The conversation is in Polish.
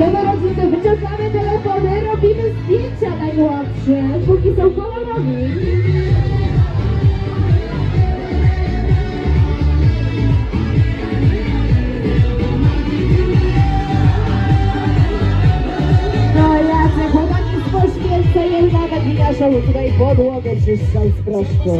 Rodzice wyciągamy telefony, robimy zdjęcia najmłodsze, póki są kolorowi. No jacy chłopaki z poświęceniem nawet i naszą tutaj podłogę czyszczą z proszku.